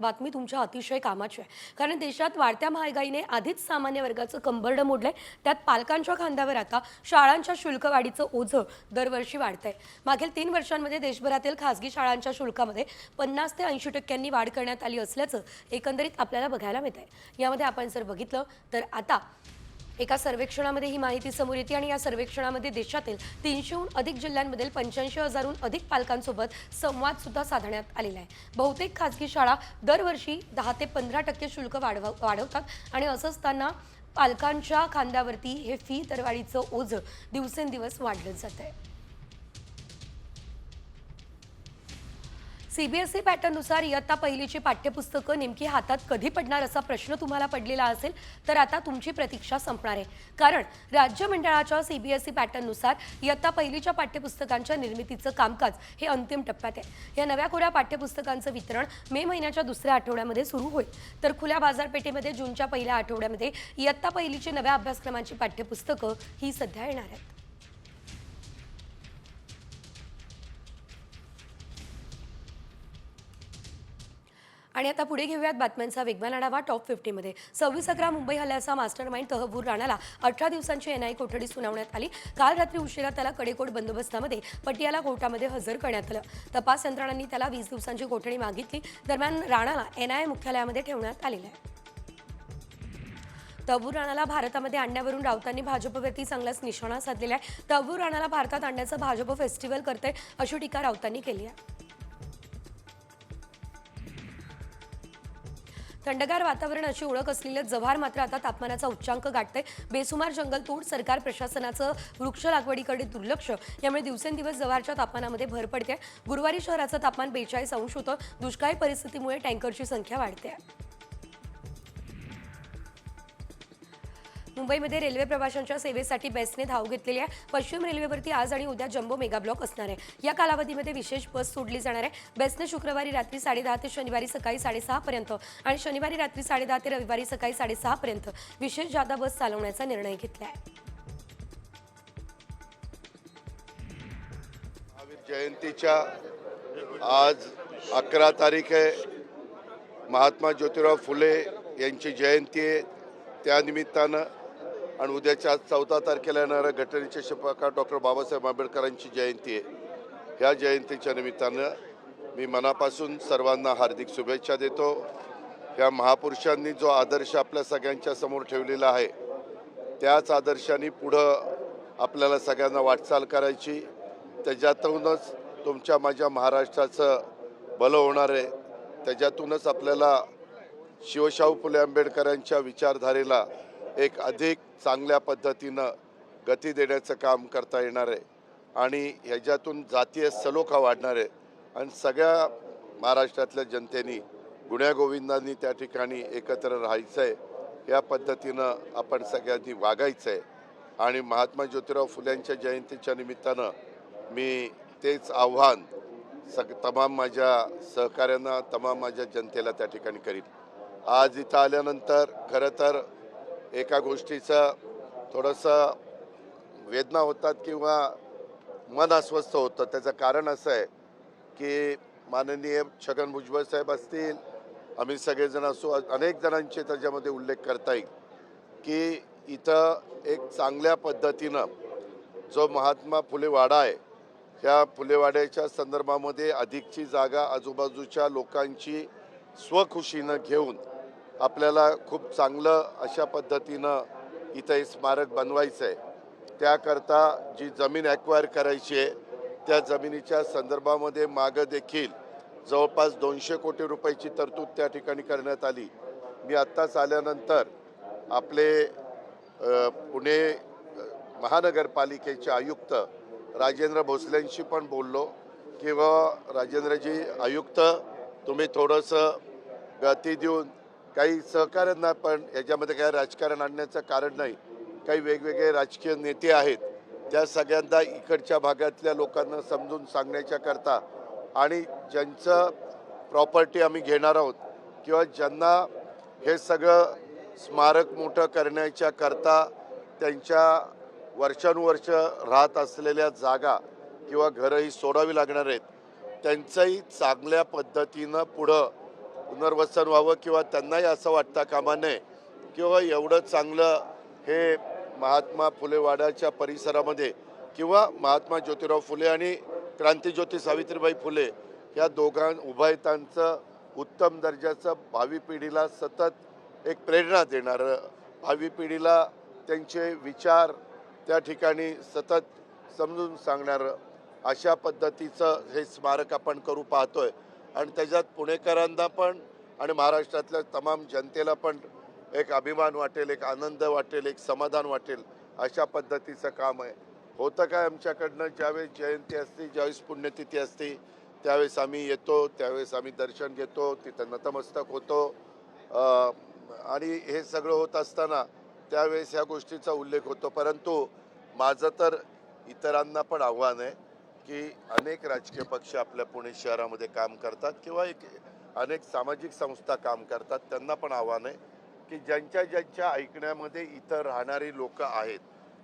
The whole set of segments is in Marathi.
बातमी तुमच्या अतिशय कामाची आहे. कारण देशात वाढत्या महागाईने आधीच सामान्य वर्गाचं कंबरडं मोडलंय. त्यात पालकांच्या खांद्यावर आता शाळांच्या शुल्कवाढीचं ओझं दरवर्षी वाढतंय. मागील तीन वर्षांमध्ये देशभरातील खासगी शाळांच्या शुल्कामध्ये पन्नास ते ऐंशी टक्क्यांनी वाढ करण्यात आली असल्याचं एकंदरीत आपल्याला बघायला मिळत आहे यामध्ये आपण जर बघितलं तर आता एका सर्वेक्षणामध्ये ही माहिती समोर येते आणि या सर्वेक्षणामध्ये देशातील तीनशेहून अधिक जिल्ह्यांमधील पंच्याऐंशी हजारहून अधिक पालकांसोबत संवाद सुद्धा साधण्यात आलेला आहे. बहुतेक खाजगी शाळा दरवर्षी दहा ते पंधरा टक्के शुल्क वाढव वाढवतात आणि असं असताना पालकांच्या खांद्यावरती हे फी दरवाढीचं ओझं दिवसेंदिवस वाढलं जात आहे. सीबीएसई पॅटर्ननुसार इयत्ता पहिलीची पाठ्यपुस्तकं नेमकी हातात कधी पडणार असा प्रश्न तुम्हाला पडलेला असेल तर आता तुमची प्रतीक्षा संपणार आहे. कारण राज्य मंडळाच्या सीबीएसई पॅटर्ननुसार इयत्ता पहिलीच्या पाठ्यपुस्तकांच्या निर्मितीचं कामकाज हे अंतिम टप्प्यात आहे. या नव्या कोऱ्या पाठ्यपुस्तकांचं वितरण मे महिन्याच्या दुसऱ्या आठवड्यामध्ये सुरू होईल. तर खुल्या बाजारपेठेमध्ये जूनच्या पहिल्या आठवड्यामध्ये इयत्ता पहिलीची नव्या अभ्यासक्रमांची पाठ्यपुस्तकं ही सध्या येणार आहेत. आणि आता पुढे घेऊयात बातम्यांचा वेगवान आढावा टॉप फिफ्टीमध्ये. सव्वीस अकरा मुंबई हल्ल्याचा मास्टर माइंड तहबूर राणाला अठरा दिवसांची एनआय कोठडी सुनावण्यात आली. काल रात्री उशिरा त्याला कडेकोट बंदोबस्तामध्ये पटियाला कोर्टामध्ये हजर करण्यात आलं. तपास यंत्रणांनी त्याला वीस दिवसांची कोठडी मागितली. दरम्यान राणाला एनआय मुख्यालयामध्ये ठेवण्यात आलेलं आहे. तबू राणाला भारतामध्ये आणण्यावरून राऊतांनी भाजपवरती चांगलाच निशाणा साधलेला आहे. तबू राणाला भारतात आणण्याचं भाजप फेस्टिवल करते अशी टीका राऊतांनी केली आहे. थंडगार वातावरण अशी ओळख असलेलं जव्हार मात्र आता तापमानाचा उच्चांक गाठतंय. बेसुमार जंगलतोड सरकार प्रशासनाचं वृक्ष लागवडीकडे दुर्लक्ष. यामुळे दिवसेंदिवस जव्हारच्या तापमानामध्ये भर पडते गुरुवारी शहराचं तापमान बेचाळीस अंश होतं. दुष्काळी परिस्थितीमुळे टँकरची संख्या वाढते मुंबईमध्ये रेल्वे प्रवाशांच्या सेवेसाठी बेस्टने धाव घेतलेली आहे. पश्चिम रेल्वेवरती आज आणि उद्या जम्बो मेगा ब्लॉक असणार आहे. या कालावधीमध्ये विशेष बस सोडली जाणार आहे. बेस्टने शुक्रवारी रात्री साडेदहा ते शनिवारी सकाळी साडेसहापर्यंत आणि शनिवारी रात्री साडेदहा ते रविवारी सकाळी साडेसहापर्यंत विशेष जादा बस चालवण्याचा निर्णय घेतला आहे जयंतीच्या आज अकरा तारीख आहे. महात्मा ज्योतिराव फुले यांची जयंती आहे. त्यानिमित्तानं आणि उद्याच्या आज चौदा तारखेला येणाऱ्या घटनेचे शिल्पकार डॉक्टर बाबासाहेब आंबेडकरांची जयंती आहे. ह्या जयंतीच्या निमित्तानं मी मनापासून सर्वांना हार्दिक शुभेच्छा देतो. या महापुरुषांनी जो आदर्श आपल्या सगळ्यांच्या समोर ठेवलेला आहे त्याच आदर्शाने पुढं आपल्याला सगळ्यांना वाटचाल करायची. त्याच्यातूनच तुमच्या माझ्या महाराष्ट्राचं भलं होणार आहे. त्याच्यातूनच आपल्याला शिवशाहू फुले आंबेडकरांच्या विचारधारेला एक अधिक चांगल्या पद्धतीनं गती देण्याचं काम करता येणार आहे. आणि ह्याच्यातून जातीय सलोखा वाढणार आहे. आणि सगळ्या महाराष्ट्रातल्या जनतेनी गुण्यागोविंदांनी त्या ठिकाणी एकत्र राहायचं आहे. या पद्धतीनं आपण सगळ्यांनी वागायचं आहे. आणि महात्मा ज्योतिराव फुल्यांच्या जयंतीच्या निमित्तानं मी तेच आव्हान सग तमाम माझ्या सहकाऱ्यांना तमाम माझ्या जनतेला त्या ठिकाणी करीन. आज इथं आल्यानंतर खरं तर एका गोष्टीचं थोडंसं वेदना होतात किंवा मन अस्वस्थ होतं. त्याचं कारण असं आहे की माननीय छगन भुजबळ साहेब असतील आम्ही सगळेजण असो अनेक जणांचे त्याच्यामध्ये उल्लेख करता येईल की इथं एक चांगल्या पद्धतीनं जो महात्मा फुलेवाडा आहे त्या फुलेवाड्याच्या संदर्भामध्ये अधिकची जागा आजूबाजूच्या लोकांची स्वखुशीनं घेऊन आपल्याला खूप चांगलं अशा पद्धतीनं इथं हे स्मारक बनवायचं आहे त्याकरता जी जमीन ॲक्वायर करायची आहे त्या जमिनीच्या संदर्भामध्ये मागं देखील जवळपास दोनशे कोटी रुपयाची तरतूद त्या ठिकाणी करण्यात आली. मी आत्ताच आल्यानंतर आपले पुणे महानगरपालिकेचे आयुक्त राजेंद्र भोसलेंशी पण बोललो किंवा राजेंद्रजी आयुक्त तुम्ही थोडंसं गती देऊन काही सहकाऱ्यांना पण याच्यामध्ये काही राजकारण आणण्याचं कारण नाही. काही वेगवेगळे राजकीय नेते आहेत. त्या सगळ्यांना इकडच्या भागातल्या लोकांना समजून सांगण्याच्या करता आणि ज्यांचं प्रॉपर्टी आम्ही घेणार आहोत किंवा ज्यांना हे सगळं स्मारक मोठं करण्याच्या करता त्यांच्या वर्षानुवर्ष राहत असलेल्या जागा किंवा घरंही सोडावी लागणार आहेत. त्यांचंही चांगल्या पद्धतीनं पुढं पुनर्वसन व्हावं किंवा त्यांनाही असं वाटता कामा नये किंवा एवढं चांगलं हे महात्मा फुले वाड्याच्या परिसरामध्ये किंवा महात्मा ज्योतिराव फुले आणि क्रांतीज्योती सावित्रीबाई फुले या दोघां उभयतांचं उत्तम दर्जाचं भावी पिढीला सतत एक प्रेरणा देणारं भावी पिढीला त्यांचे विचार त्या ठिकाणी सतत समजून सांगणारं अशा पद्धतीचं हे स्मारक आपण करू पाहतोय. आणि त्याच्यात पुणेकरांना पण आणि महाराष्ट्रातल्या तमाम जनतेला पण एक अभिमान वाटेल एक आनंद वाटेल एक समाधान वाटेल अशा पद्धतीचं काम आहे. होतं काय आमच्याकडनं? ज्यावेळेस जयंती असते ज्यावेळेस पुण्यतिथी असते त्यावेळेस आम्ही येतो त्यावेळेस आम्ही दर्शन घेतो तिथं नतमस्तक होतो. आणि हे सगळं होत असताना त्यावेळेस ह्या गोष्टीचा उल्लेख होतो. परंतु माझं तर इतरांना पण आव्हान आहे की अनेक राजकीय पक्ष आपल्या पुणे शहरामध्ये काम करतात किंवा एक अनेक सामाजिक संस्था काम करतात. त्यांना पण आव्हान आहे की ज्यांच्या ज्यांच्या ऐकण्यामध्ये इतर राहणारी लोक आहेत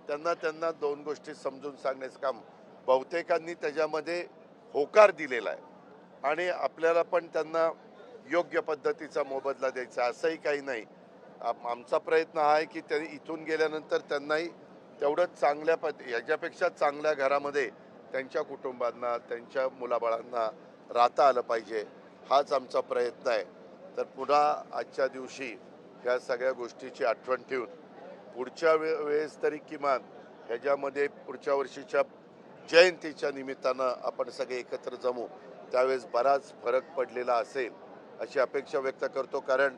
त्यांना त्यांना दोन गोष्टी समजून सांगण्याचं काम बहुतेकांनी त्याच्यामध्ये होकार दिलेला आहे. आणि आपल्याला पण त्यांना योग्य पद्धतीचा मोबदला द्यायचा असंही काही नाही. आमचा प्रयत्न हा आहे की त्यांनी इथून गेल्यानंतर त्यांनाही तेवढंच चांगल्या पद याच्यापेक्षा चांगल्या घरामध्ये त्यांच्या कुटुंबांना त्यांच्या मुलाबाळांना राहता आलं पाहिजे हाच आमचा प्रयत्न आहे. तर पुन्हा आजच्या दिवशी या सगळ्या गोष्टीची आठवण ठेवून पुढच्या वे वेळेस तरी किमान ह्याच्यामध्ये पुढच्या वर्षीच्या जयंतीच्या निमित्तानं आपण सगळे एकत्र जमू. त्यावेळेस बराच फरक पडलेला असेल अशी अपेक्षा व्यक्त करतो. कारण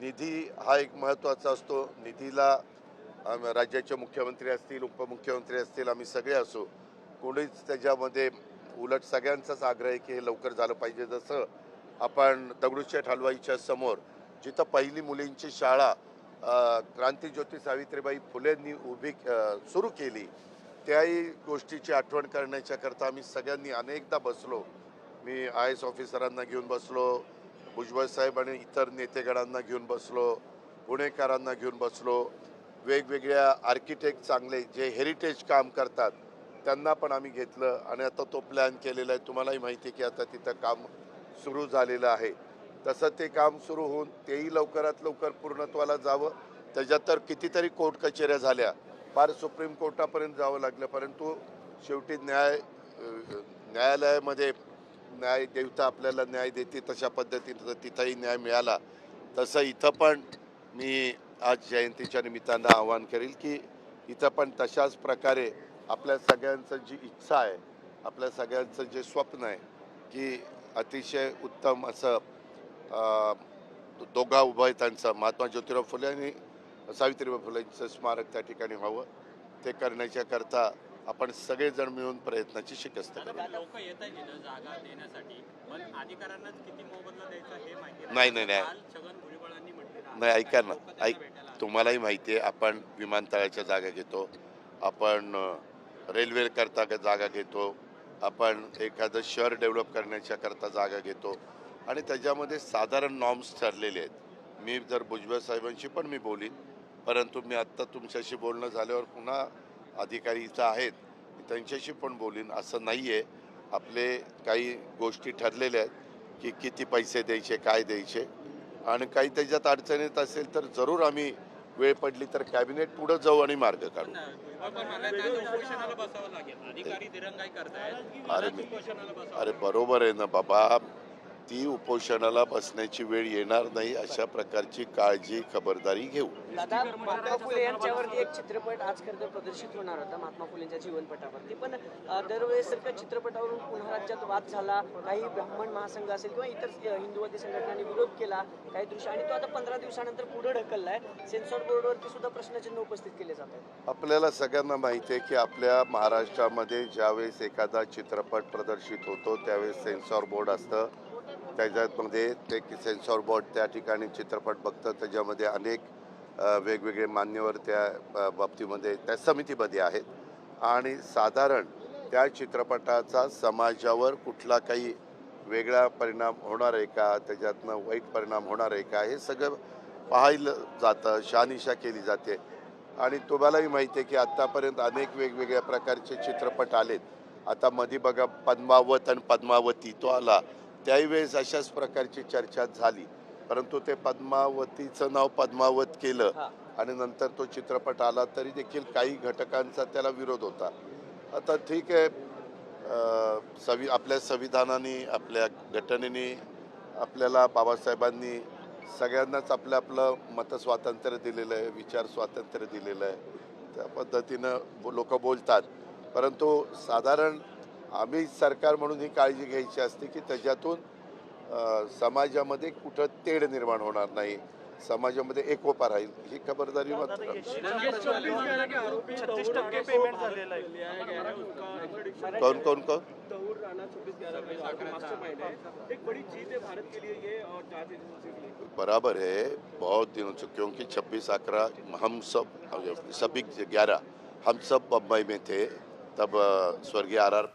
निधी हा एक महत्त्वाचा असतो. निधीला राज्याचे मुख्यमंत्री असतील उपमुख्यमंत्री असतील आम्ही सगळे असू. कोणीच त्याच्यामध्ये उलट सगळ्यांचाच आग्रह आहे की हे लवकर झालं पाहिजे. जसं आपण दगडूशेठ हलवाईच्या समोर जिथं पहिली मुलींची शाळा क्रांतीज्योती सावित्रीबाई फुलेंनी उभी सुरू केली त्याही गोष्टीची आठवण करण्याच्या करता आम्ही सगळ्यांनी अनेकदा बसलो. मी आय एस ऑफिसरांना घेऊन बसलो भुजबळ साहेब आणि इतर नेतेगणांना घेऊन बसलो पुणेकरांना घेऊन बसलो. वेगवेगळ्या आर्किटेक्ट चांगले जे हेरिटेज काम करतात त्यांना पण आम्ही घेतलं आणि आता तो प्लॅन केलेला आहे. तुम्हालाही माहिती आहे की आता तिथं काम सुरू झालेलं आहे. तसं ते काम सुरू होऊन तेही लवकरात लवकर पूर्णत्वाला जावं. त्याच्यात तर कितीतरी कोर्ट कचेऱ्या झाल्या. फार सुप्रीम कोर्टापर्यंत जावं लागलं. परंतु शेवटी न्याय न्यायालयामध्ये न्याय देवता आपल्याला न्याय देते तशा पद्धतीनं तिथंही न्याय मिळाला. तसं इथं पण मी आज जयंतीच्या निमित्तानं आवाहन करेल की इथं पण तशाच प्रकारे आपल्या सगळ्यांचं जी इच्छा आहे आपल्या सगळ्यांचं जे स्वप्न आहे की अतिशय उत्तम असं दोघा उभयतांचं महात्मा ज्योतिराव फुले आणि सावित्रीबाई फुलेंचं स्मारक त्या ठिकाणी व्हावं. ते करण्याच्या करता आपण सगळेजण मिळून प्रयत्नाची शिकस्त करू नाही, नाही, नाही. नाही. ऐका ना. ऐक. तुम्हालाही माहिती आहे आपण विमानतळाच्या जागा घेतो. आपण रेल्वे करता जागा घेतो. आपण एखादं शहर डेव्हलप करण्याच्या करता जागा घेतो. आणि त्याच्यामध्ये साधारण नॉर्म्स ठरलेले आहेत. मी जर भुजबळ साहेबांशी पण मी बोलीन. परंतु मी आत्ता तुमच्याशी बोलणं झाल्यावर पुन्हा अधिकारी इथं आहेत. त्यांच्याशी पण बोलीन. असं नाही आहे आपले काही गोष्टी ठरलेल्या आहेत की किती पैसे द्यायचे काय द्यायचे. आणि काही त्याच्यात अडचणीत असेल तर जरूर आम्ही वेळ पडली तर कॅबिनेट पुढं जाऊ आणि मार्ग काढू. अरे अरे बरोबर आहे ना बाबा. ती उपोषणाला बसण्याची वेळ येणार नाही अशा प्रकारची काळजी खबरदारी घेऊ. दादा महात्मा फुले यांच्यावरती एक चित्रपट आज खरं तर प्रदर्शित होणार होता महात्मा फुलेंच्या जीवनपटावरती. पण अ, दरवेळेसारख्या चित्रपटावरून पुन्हा राज्यात वाद झाला काही ब्राह्मण महासंघ असेल किंवा इतर हिंदुवादी संघटनांनी विरोध केला काही दृश्य आणि तो आता पंधरा दिवसानंतर पुढे ढकललाय. सेन्सॉर बोर्डवरती सुद्धा प्रश्नचिन्ह उपस्थित केले जात आहेत. आपल्याला सगळ्यांना माहिती आहे की आपल्या महाराष्ट्रामध्ये ज्यावेळेस एखादा चित्रपट प्रदर्शित होतो त्यावेळेस सेन्सॉर बोर्ड असतं. त्याच्यामध्ये म्हणजे ते सेन्सॉर बोर्ड त्या ठिकाणी चित्रपट बघतं त्याच्यामध्ये अनेक वेगवेगळे मान्यवर त्या बाबतीमध्ये त्या समितीमध्ये आहेत. आणि साधारण त्या चित्रपटाचा समाजावर कुठला काही वेगळा परिणाम होणार आहे का? त्याच्यातनं वाईट परिणाम होणार आहे का? हे सगळं पाहिलं जातं शहानिशा केली जाते. आणि तुम्हालाही माहिती आहे की आत्तापर्यंत अनेक वेगवेगळ्या प्रकारचे चित्रपट आलेत. आता मध्ये बघा पद्मावत आणि पद्मावती तो आला. त्याही वेळेस अशाच प्रकारची चर्चा झाली. परंतु ते पद्मावतीचं नाव पद्मावत केलं. आणि नंतर तो चित्रपट आला तरी देखील काही घटकांचा त्याला विरोध होता. आता ठीक आहे संवि आपल्या संविधानाने आपल्या घटनेने आपल्याला बाबासाहेबांनी सगळ्यांनाच आपलं आपलं मतस्वातंत्र्य दिलेलं आहे विचार स्वातंत्र्य दिलेलं आहे. त्या पद्धतीनं लोक बोलतात. परंतु साधारण आम्ही सरकार म्हणून ही काळजी घ्यायची असते की त्याच्यातून समाजामध्ये कुठं तेढ निर्माण होणार नाही. समाजामध्ये एकोपा राहील. ही खबरदारी मात्र छत्तीस टक्के कोण? आहे बराबर है बहुत दिनों से क्योंकि 26 अकरा हम सब सभी ग्यारह हम सब बम्बई में थे. तब स्वर्गीय आर आर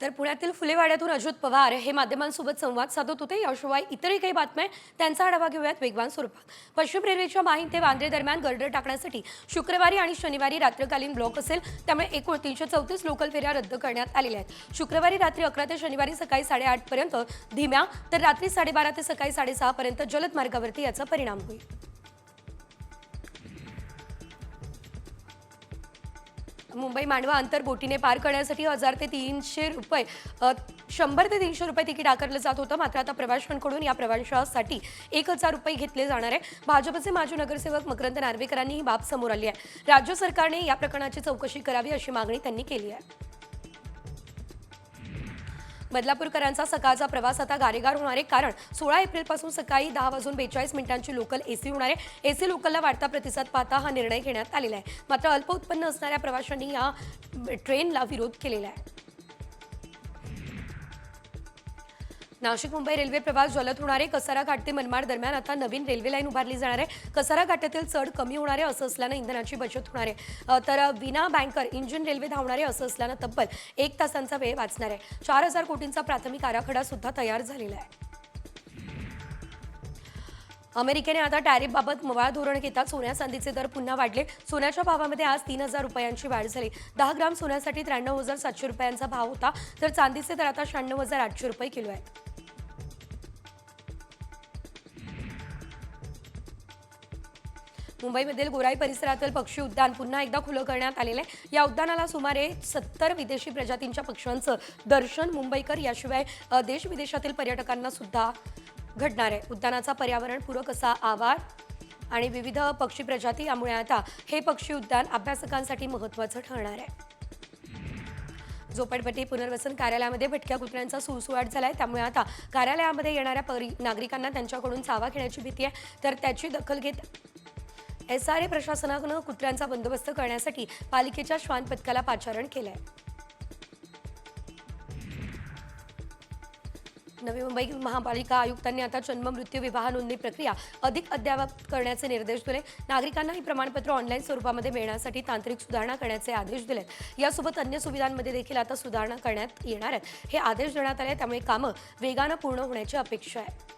तर पुण्यातील फुलेवाड्यातून अजित पवार हे माध्यमांसोबत संवाद साधत होते. याशिवाय इतरही काही बातम्या त्यांचा आढावा घेऊयात वेगवान स्वरूपात. पश्चिम रेल्वेच्या माहीम ते वांद्रे दरम्यान गर्डर टाकण्यासाठी शुक्रवारी आणि शनिवारी रात्रकालीन ब्लॉक असेल. त्यामुळे एकूण तीनशे चौतीस लोकल फेऱ्या रद्द करण्यात आलेल्या आहेत. शुक्रवारी रात्री अकरा ते शनिवारी सकाळी साडेआठपर्यंत धीम्या तर रात्री साडेबारा ते सकाळी साडेसहापर्यंत जलद मार्गावरती याचा परिणाम होईल. मुंबई मांडवा अंतर बोटीने पार करण्यासाठी हजार ते तीनशे रुपये शंभर ते तीनशे रुपये तिकीट आकारलं जात होतं. मात्र आता प्रवाशांकडून या प्रवाशासाठी एक हजार रुपये घेतले जाणार आहे. भाजपचे माजी नगरसेवक मकरंद नार्वेकरांनी ही बाब समोर आली आहे. राज्य सरकारने या प्रकरणाची चौकशी करावी अशी मागणी त्यांनी केली आहे. बदलापूरकरांचा सकाळचा प्रवास आता गारेगार होणार आहे. कारण सोळा एप्रिलपासून सकाळी दहा वाजून बेचाळीस मिनिटांची लोकल एसी होणार आहे. एसी लोकलला वाढता प्रतिसाद पाहता हा निर्णय घेण्यात आलेला आहे. मात्र अल्प उत्पन्न असणाऱ्या प्रवाशांनी या ट्रेनला विरोध केलेला आहे. नाशिक मुंबई रेल्वे प्रवास जलद होणारे कसारा घाट ते मनमाड दरम्यान आता नवीन रेल्वे लाईन उभारली जाणार आहे. कसारा घाटातील चढ कमी होणार आहे असं असल्यानं इंधनाची बचत होणार आहे. तर विना बँकर इंजिन रेल्वे धावणार आहे असं असल्यानं तब्बल एक तासांचा वेळ वाचणार आहे. चार हजार कोटींचा प्राथमिक आराखडा सुद्धा तयार झालेला आहे. अमेरिकेने आता टॅरिफबाबत मवाळ धोरण घेतात सोन्या चांदीचे दर पुन्हा वाढले. सोन्याच्या भावामध्ये आज तीन हजार रुपयांची वाढ झाली. दहा ग्राम सोन्यासाठी त्र्याण्णव हजार सातशे रुपयांचा भाव होता. तर चांदीचे दर आता शहाण्णव हजार आठशे रुपये किलो आहेत. मुंबईमधील गोराई परिसरातील पक्षी उद्यान पुन्हा एकदा खुलं करण्यात आलेलं आहे. या उद्यानाला सुमारे सत्तर विदेशी प्रजातींच्या पक्ष्यांचं दर्शन मुंबईकर याशिवाय देश विदेशातील पर्यटकांना सुद्धा घडणार आहे. उद्यानाचा पर्यावरणपूरक असा आवार आणि विविध पक्षी प्रजाती यामुळे आता हे पक्षी उद्यान अभ्यासकांसाठी महत्त्वाचं ठरणार आहे. झोपडपट्टी पुनर्वसन कार्यालयामध्ये भटक्या कुत्र्यांचा सुळसुळाट आहे त्यामुळे आता कार्यालयामध्ये येणाऱ्या परी नागरिकांना त्यांच्याकडून चावा घेण्याची भीती आहे. तर त्याची दखल घेत एस आर ए प्रशासनानं कुत्र्यांचा बंदोबस्त करण्यासाठी पालिकेच्या श्वान पथकाला पाचारण केलंय. नवी मुंबई महापालिका आयुक्तांनी आता जन्म मृत्यू विवाह नोंदणी प्रक्रिया अधिक अद्ययावत करण्याचे निर्देश दिले. नागरिकांना ही प्रमाणपत्र ऑनलाईन स्वरूपामध्ये मिळण्यासाठी तांत्रिक सुधारणा करण्याचे आदेश दिले यासोबत अन्य सुविधांमध्ये देखील आता सुधारणा करण्यात येणार आहेत. हे आदेश देण्यात आले त्यामुळे कामं वेगानं पूर्ण होण्याची अपेक्षा आहे.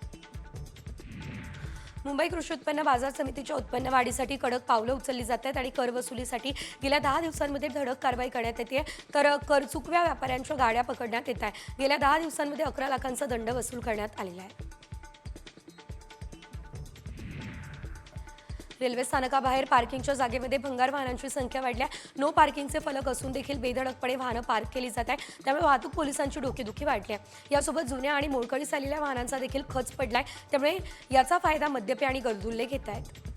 मुंबई कृषी उत्पन्न बाजार समितीच्या उत्पन्न वाढीसाठी कडक पावलं उचलली जात आहेत आणि कर वसुलीसाठी गेल्या दहा दिवसांमध्ये धडक कारवाई करण्यात येते. तर कर चुकव्या व्यापाऱ्यांच्या गाड्या पकडण्यात येत आहे गेल्या दहा दिवसांमध्ये अकरा लाखांचा दंड वसूल करण्यात आलेला आहे. रेल्वे स्थानकाबाहेर पार्किंगच्या जागेमध्ये भंगार वाहनांची संख्या वाढल्या. नो पार्किंगचे फलक असून देखील बेधडकपणे वाहनं पार्क केली जात आहे त्यामुळे वाहतूक पोलिसांची डोकेदुखी वाढली आहे. यासोबत जुन्या आणि मोडकळीस आलेल्या वाहनांचा देखील खच पडलाय. त्यामुळे याचा फायदा मद्यपे आणि गरजुल्ले घेत आहेत.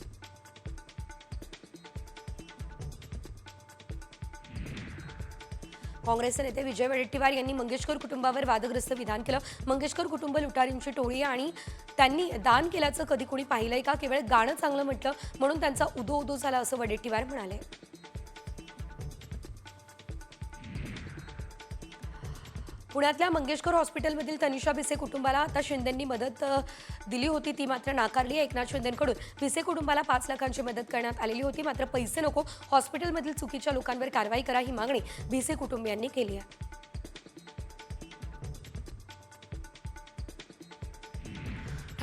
काँग्रेसचे नेते विजय वडेट्टीवार यांनी मंगेशकर कुटुंबावर वादग्रस्त विधान केलं. मंगेशकर कुटुंब लुटारींची टोळी आणि त्यांनी दान केल्याचं कधी कोणी पाहिलंय का? केवळ गाणं चांगलं म्हटलं म्हणून त्यांचा उदो उदो झाला असं वडेट्टीवार म्हणाले. पुण्यातल्या मंगेशकर हॉस्पिटलमधील तनिषा भिसे कुटुंबाला आता शिंदेंनी मदत दिली होती. ती मात्र नाकारली. आहे एकनाथ शिंदेकडून भिसे कुटुंबाला पाच लाखांची मदत करण्यात आलेली होती. मात्र पैसे नको. हॉस्पिटलमधील चुकीच्या लोकांवर कारवाई करा ही मागणी भिसे कुटुंबियांनी केली आहे.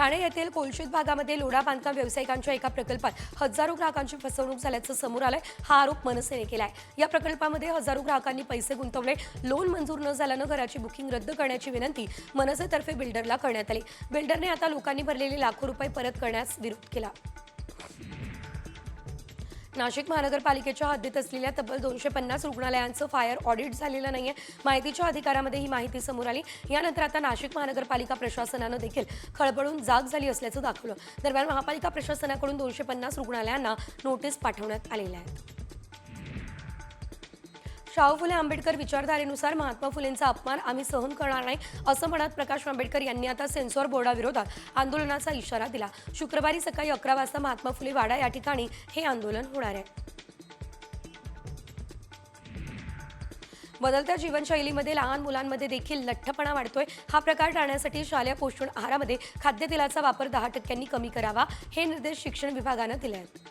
ठाणे येथील कोलशेत भागामध्ये लोढा बांधकाम व्यावसायिकांच्या एका प्रकल्पात हजारो ग्राहकांची फसवणूक झाल्याचं समोर आलंय. हा आरोप मनसेने केलाय. या प्रकल्पामध्ये हजारो ग्राहकांनी पैसे गुंतवले. लोन मंजूर न झाल्यानं घराची बुकिंग रद्द करण्याची विनंती मनसेतर्फे बिल्डरला करण्यात आली. बिल्डरने आता लोकांनी भरलेले लाखो रुपये परत करण्यास विरोध केला. नाशिक महानगरपालिकेच्या हद्दीत असलेल्या तब्बल दोनशे पन्नास रुग्णालयांचं फायर ऑडिट झालेलं नाहीये. माहितीच्या अधिकारामध्ये ही माहिती समोर आली. यानंतर आता नाशिक महानगरपालिका प्रशासनानं देखील खळबळून जाग झाली असल्याचं दाखवलं. दरम्यान महापालिका प्रशासनाकडून दोनशे पन्नास रुग्णालयांना नोटीस पाठवण्यात आलेल्या आहेत. शाहू फुले आंबेडकर विचारधारेनुसार महात्मा फुलेंचा अपमान आम्ही सहन करणार नाही असं म्हणत प्रकाश आंबेडकर यांनी आता सेन्सॉर बोर्डाविरोधात आंदोलनाचा इशारा दिला. शुक्रवारी सकाळी अकरा वाजता महात्मा फुले वाडा या ठिकाणी हे आंदोलन होणार आहे. बदलत्या जीवनशैलीमध्ये लहान मुलांमध्ये देखील लठ्ठपणा वाढतोय. हा प्रकार टाळण्यासाठी शालेय पोषण आहारामध्ये खाद्यतेलाचा वापर दहा टक्क्यांनी कमी करावा हे निर्देश शिक्षण विभागानं दिले आहेत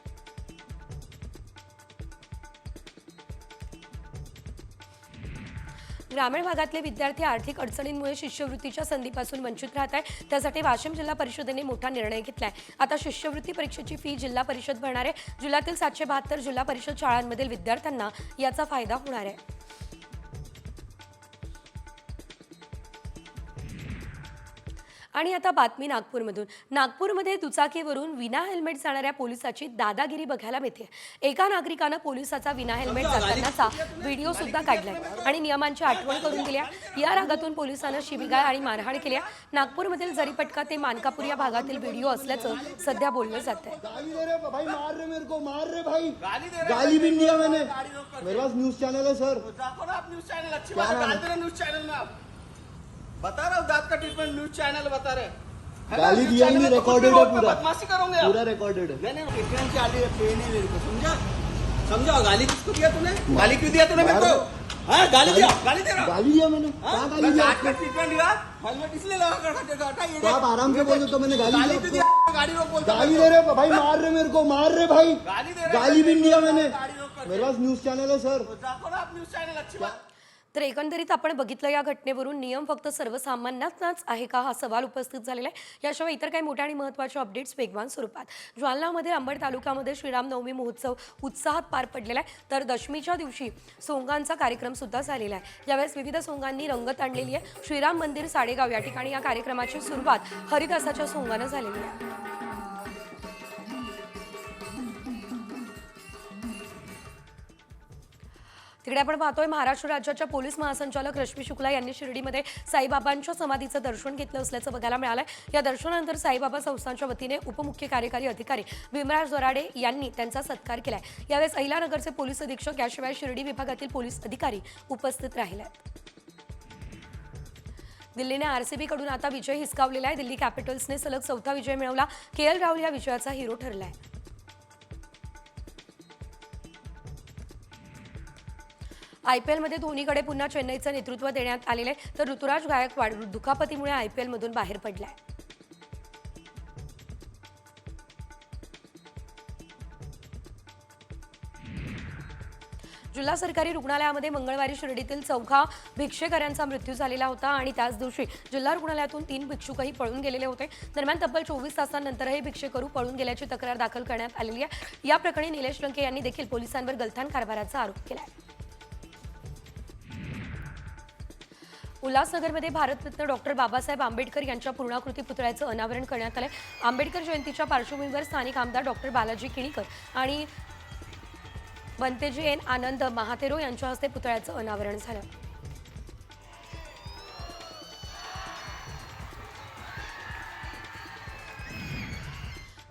ग्रामीण भागातले विद्यार्थी आर्थिक अडचणींमुळे शिष्यवृत्तीच्या संधीपासून वंचित राहत आहे त्यासाठी वाशिम जिल्हा परिषदेने मोठा निर्णय घेतलाय. आता शिष्यवृत्ती परीक्षेची फी जिल्हा परिषद भरणार आहे. जिल्ह्यातील सातशे बहात्तर जिल्हा परिषद शाळांमधील विद्यार्थ्यांना याचा फायदा होणार आहे. आणि आता बातमी नागपूरमधून. नागपूरमध्ये दुचाकीवरून विना हेल्मेट जाणाऱ्या पोलिसाची दादागिरी बघायला मिळते. एका नागरिकानं पोलिसाचा विना हेल्मेट जातानाचा व्हिडिओ सुद्धा काढलाय. आणि नियमांची आठवण करून दिल्या. या रागातून पोलिसांना शिबिगाळ आणि मारहाण केल्या. नागपूरमधील जरीपटका ते मानकापूर या भागातील व्हिडिओ असल्याचं सध्या बोललं जात आहे. बात रहे हूँ दांत का ट्रीटमेंट न्यूज़ चैनल बता रहे गाली दिया नहीं तो रिकॉर्डेड है पूरा। बदमाशी करोगे। पूरा रिकॉर्डेड है। नहीं नहीं कितने से आली है पेन ही मेरे को समझा? समझा? गाली किसको दिया तूने? गाली क्यों दिया तूने मेरे को? हाँ गाली दिया गाली दे रहा गाली दिया मैंने। हाँ? कहाँ गाली दिया? दांत का ट्रीटमेंट दिया हेलमेट इसलिए लगा कर रखा था, हटा ये तो आप आराम से बोलो तो मैंने गाली तो। दिया गाड़ी रोक बोलता गाली दे रहे भाई मार रहे मेरे को मार रहे भाई। गाली दे रहे गाली भी दिया मैंने। मेरे पास न्यूज़ चैनल है सर तो आप न्यूज़ चैनल अच्छी बात। तर एकंदरीत आपण बघितलं या घटनेवरून नियम फक्त सर्वसामान्यांनाच आहे का हा सवाल उपस्थित झालेला आहे. याशिवाय इतर काही मोठ्या आणि महत्त्वाचे अपडेट्स वेगवान स्वरूपात. ज्वालनामध्ये अंबड तालुक्यामध्ये श्रीरामनवमी महोत्सव उत्साहात पार पडलेला आहे. तर दशमीच्या दिवशी सोंगांचा कार्यक्रम सुद्धा झालेला आहे. यावेळेस विविध सोंगांनी रंगत आणलेली आहे. श्रीराम मंदिर साडेगाव या ठिकाणी या कार्यक्रमाची सुरुवात हरिदासाच्या सोंगानं झालेली आहे. तिकडे आपण पाहतोय महाराष्ट्र राज्याच्या पोलीस महासंचालक रश्मी शुक्ला यांनी शिर्डीमध्ये साईबाबांच्या समाधीचं दर्शन घेतलं असल्याचं बघायला मिळालंय. या दर्शनानंतर साईबाबा संस्थांच्या वतीने उपमुख्य कार्यकारी अधिकारी भीमराज दराडे यांनी त्यांचा सत्कार केलाय. यावेळेस अहिलानगरचे पोलीस अधीक्षक याशिवाय शिर्डी विभागातील पोलीस अधिकारी उपस्थित राहिले दिल्लीने आरसीबीकडून आता विजय हिसकावलेला आहे. दिल्ली कॅपिटल्सने सलग चौथा विजय मिळवला. के एल राहुल या विजयाचा हिरो ठरलाय. आय पी एलमध्ये धोनीकडे पुन्हा चेन्नईचं नेतृत्व देण्यात आलेलं आहे. तर ऋतुराज गायकवाड दुखापतीमुळे आय पी एलमधून बाहेर पडलाय. जिल्हा सरकारी रुग्णालयामध्ये मंगळवारी शिर्डीतील चौघा भिक्षेकऱ्यांचा मृत्यू झालेला होता आणि त्याच दिवशी जिल्हा रुग्णालयातून तीन भिक्षुकही पळून गेलेले होते. दरम्यान तब्बल चोवीस तासांनंतरही भिक्षेकरू पळून गेल्याची तक्रार दाखल करण्यात आलेली आहे. या प्रकरणी निलेश लंके यांनी देखील पोलिसांवर गलथान कारभाराचा आरोप केला आहे उल्हासनगरमध्ये भारतरत्न डॉक्टर बाबासाहेब आंबेडकर यांच्या पूर्णाकृती पुतळ्याचं अनावरण करण्यात आलं आंबेडकर जयंतीच्या पार्श्वभूमीवर स्थानिक आमदार डॉक्टर बालाजी किणीकर आणि बनतेजी एन आनंद महातेरो यांच्या हस्ते पुतळ्याचं अनावरण झालं.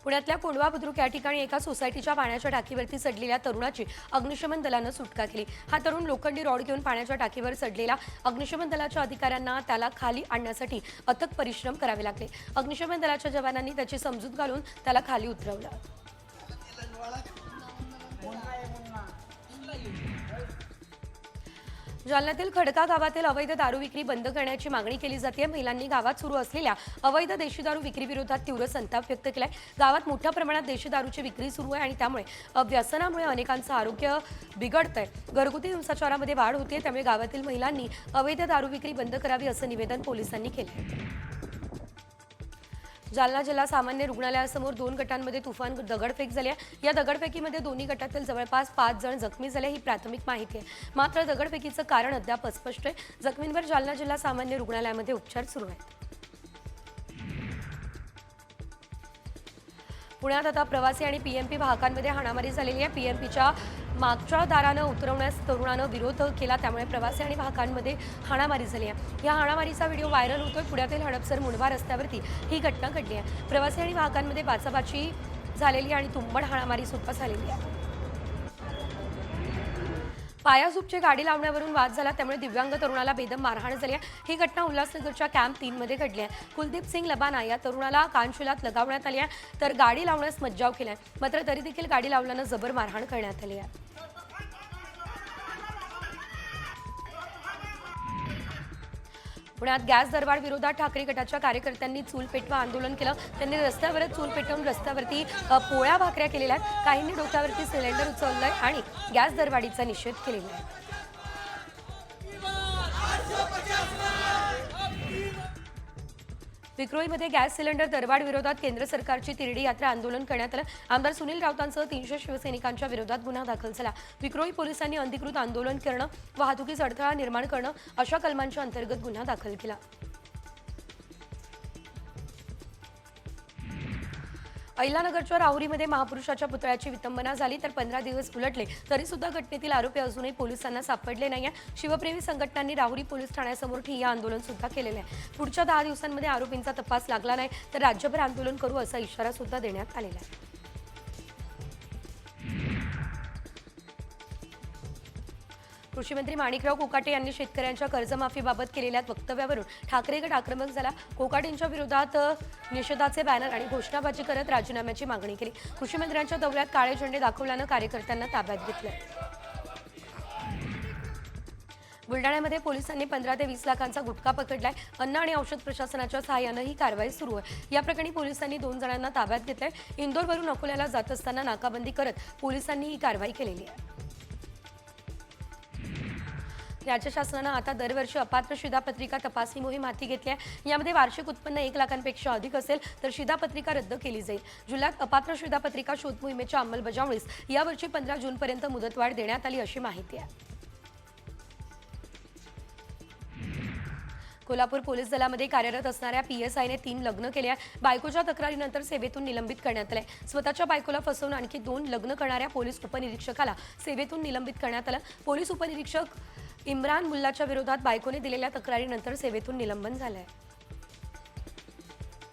पुण्यातल्या कोंडवा बुद्रुक या ठिकाणी एका सोसायटीच्या पाण्याच्या टाकीवरती चढलेल्या तरुणाची अग्निशमन दलानं सुटका केली हा तरुण लोखंडी रॉड घेऊन पाण्याच्या टाकीवर चढलेला अग्निशमन दलाच्या अधिकाऱ्यांना त्याला खाली आणण्यासाठी अथक परिश्रम करावे लागले. अग्निशमन दलाच्या जवानांनी त्याची समजूत घालून त्याला खाली उतरवलं. जालन्यातील खडका गावातील अवैध दारू विक्री बंद करण्याची मागणी केली जाते. महिलांनी गावात सुरू असलेल्या अवैध देशी दारू विक्री विरोधात तीव्र संताप व्यक्त केलाय. गावात मोठ्या प्रमाणात देशी दारूची विक्री सुरू आहे आणि त्यामुळे व्यसनामुळे अनेकांचं आरोग्य बिघडतंय. घरगुती हिंसाचारामध्ये वाढ होते त्यामुळे गावातील महिलांनी अवैध दारू विक्री बंद करावी असं निवेदन पोलिसांनी केलं जालना जिल्हा सामान्य रुग्णालयासमोर दोन गटांमध्ये तुफान दगडफेक झाली आहे. या दगडफेकीमध्ये दोन्ही गटातील जवळपास पाच जण जखमी झाले ही प्राथमिक माहिती आहे. मात्र दगडफेकीचं कारण अद्याप अस्पष्ट आहे. जखमींवर जालना जिल्हा सामान्य रुग्णालयामध्ये उपचार सुरू आहेत. पुण्यात आता प्रवासी आणि पीएमपी वाहकांमध्ये हाणामारी झालेली आहे. पीएमपीच्या मागच्या दारानं उतरवण्यास तरुणानं विरोध केला. त्यामुळे प्रवासी आणि वाहकांमध्ये हाणामारी झाली आहे. या हाणामारीचा व्हिडिओ व्हायरल होतोय. पुण्यातील हडपसर मुंडवा रस्त्यावरती ही घटना घडली आहे. प्रवासी आणि वाहकांमध्ये बाचाबाची झालेली आणि तुंबड हाणामारी सुद्धा झालेली आहे. पायासूपची गाडी लावण्यावरून वाद झाला त्यामुळे दिव्यांग तरुणाला बेदम मारहाण झाली आहे. ही घटना उल्हासनगरच्या कॅम्प तीनमध्ये घडली आहे. कुलदीप सिंग लबाना या तरुणाला कानशिलात लगावण्यात आली आहे. तर गाडी लावण्यास मज्जाव केलाय. मात्र तरी देखील गाडी लावल्यानं जबर मारहाण करण्यात आली आहे. पुण्यात गॅस दरवाढ विरोधात ठाकरे गटाच्या कार्यकर्त्यांनी चूल पेटवा आंदोलन केलं. त्यांनी रस्त्यावरच चूल पेटवून रस्त्यावरती पोळ्या भाकऱ्या केलेल्या आहेत. काहींनी डोक्यावरती सिलेंडर उचललंय आणि गॅस दरवाढीचा निषेध केलेला आहे. विक्रोळीमध्ये गॅस सिलेंडर दरवाढ विरोधात केंद्र सरकारची तिरडी यात्रा आंदोलन करण्यात आलं. आमदार सुनील राऊतांसह तीनशे शिवसैनिकांच्या विरोधात गुन्हा दाखल झाला. विक्रोळी पोलिसांनी अधिकृत आंदोलन करणं वाहतुकीस अडथळा निर्माण करणं अशा कलमांच्या अंतर्गत गुन्हा दाखल केला. अहिलानगरच्या राहुरीमध्ये महापुरुषाच्या पुतळ्याची विटंबना झाली तर पंधरा दिवस उलटले. तरी सुद्धा घटनेतील आरोपी अजूनही पोलिसांना सापडले नाही आहे शिवप्रेमी संघटनांनी राहुरी पोलीस ठाण्यासमोर ठिय्या आंदोलन सुद्धा केलेलं आहे पुढच्या दहा दिवसांमध्ये आरोपींचा तपास लागला नाही तर राज्यभर आंदोलन करू असा इशारा सुद्धा देण्यात आलेला आहे. कृषी मंत्री माणिकराव कोकाटे यांनी शेतकऱ्यांच्या कर्जमाफीबाबत केलेल्या वक्तव्यावरून ठाकरे गट आक्रमक झाला. कोकाटेंच्या विरोधात निषेधाचे बॅनर आणि घोषणाबाजी करत राजीनाम्याची मागणी केली. कृषी मंत्र्यांच्या दौऱ्यात काळे झेंडे दाखवल्यानं कार्यकर्त्यांना ताब्यात घेतलं. बुलडाण्यामध्ये पोलिसांनी पंधरा ते वीस लाखांचा गुटखा पकडलाय. अन्न आणि औषध प्रशासनाच्या सहाय्यानं ही कारवाई सुरू आहे. या प्रकरणी पोलिसांनी दोन जणांना ताब्यात घेतलंय. इंदोरवरून अकोल्याला जात असताना नाकाबंदी करत पोलिसांनी ही कारवाई केलेली आहे. राज्य शासनानं आता दरवर्षी अपात्र शिधापत्रिका तपासणी मोहीम हाती घेतली आहे. यामध्ये वार्षिक उत्पन्न एक लाखांपेक्षा अधिक असेल तर शिधापत्रिका रद्द केली जाईल. जिल्ह्यात अपात्र शिधापत्रिका शोध मोहिमेच्या अंमलबजावणीस यावर्षी पंधरा जूनपर्यंत मुदतवाढ देण्यात आली अशी माहिती आहे. कोल्हापूर पोलीस दलामध्ये कार्यरत असणाऱ्या पी एस आयने तीन लग्न केले आहे बायकोच्या तक्रारीनंतर सेवेतून निलंबित करण्यात आले स्वतःच्या बायकोला फसवून आणखी दोन लग्न करणाऱ्या पोलीस उपनिरीक्षकाला सेवेतून निलंबित करण्यात आलं. पोलीस उपनिरीक्षक इम्रान मुल्लाच्या विरोधात बायकोने दिलेल्या तक्रारीनंतर सेवेतून निलंबन झालंय.